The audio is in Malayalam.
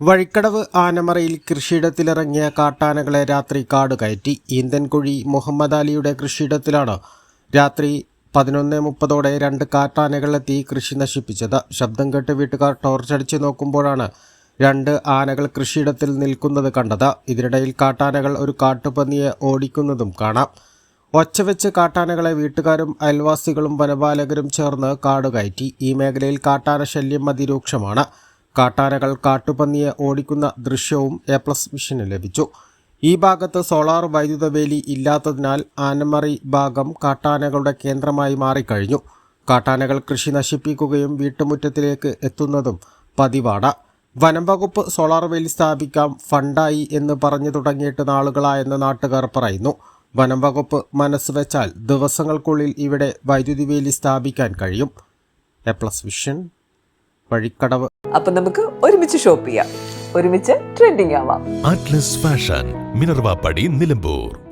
വഴിക്കടവ് ആനമറയിൽ കൃഷിയിടത്തിലിറങ്ങിയ കാട്ടാനകളെ രാത്രി കാട് കയറ്റി. ഈന്തൻകുഴി മുഹമ്മദ് അലിയുടെ കൃഷിയിടത്തിലാണ് രാത്രി പതിനൊന്ന് മുപ്പതോടെ രണ്ട് കാട്ടാനകളെത്തി കൃഷി നശിപ്പിച്ചത്. ശബ്ദം കേട്ട് വീട്ടുകാർ ടോർച്ചടിച്ച് നോക്കുമ്പോഴാണ് രണ്ട് ആനകൾ കൃഷിയിടത്തിൽ നിൽക്കുന്നത് കണ്ടത്. ഇതിനിടയിൽ കാട്ടാനകൾ ഒരു കാട്ടുപന്നിയെ ഓടിക്കുന്നതും കാണാം. ഒച്ചവെച്ച് കാട്ടാനകളെ വീട്ടുകാരും അയൽവാസികളും വനപാലകരും ചേർന്ന് കാട് കയറ്റി. ഈ മേഖലയിൽ കാട്ടാന ശല്യം അതിരൂക്ഷമാണ്. കാട്ടാനകൾ കാട്ടുപന്നിയെ ഓടിക്കുന്ന ദൃശ്യവും എ പ്ലസ് വിഷന് ലഭിച്ചു. ഈ ഭാഗത്ത് സോളാർ വൈദ്യുത വേലി ഇല്ലാത്തതിനാൽ ആനമറി ഭാഗം കാട്ടാനകളുടെ കേന്ദ്രമായി മാറിക്കഴിഞ്ഞു. കാട്ടാനകൾ കൃഷി നശിപ്പിക്കുകയും വീട്ടുമുറ്റത്തിലേക്ക് എത്തുന്നതും പതിവാണ്. വനം വകുപ്പ് സോളാർ വേലി സ്ഥാപിക്കാം ഫണ്ടായി എന്ന് പറഞ്ഞു തുടങ്ങിയിട്ട് നാളുകളായെന്ന് നാട്ടുകാർ പറയുന്നു. വനം വകുപ്പ് മനസ്സ് വെച്ചാൽ ദിവസങ്ങൾക്കുള്ളിൽ ഇവിടെ വൈദ്യുതി വേലി സ്ഥാപിക്കാൻ കഴിയും. A plus vision Vazhikkadavu. അപ്പൊ നമുക്ക് ഒരുമിച്ച് ഷോപ്പ് ചെയ്യാം. ഒരുമിച്ച് ട്രെൻഡിങ് ആവാം. Atlas fashion Minervappadi Nilambur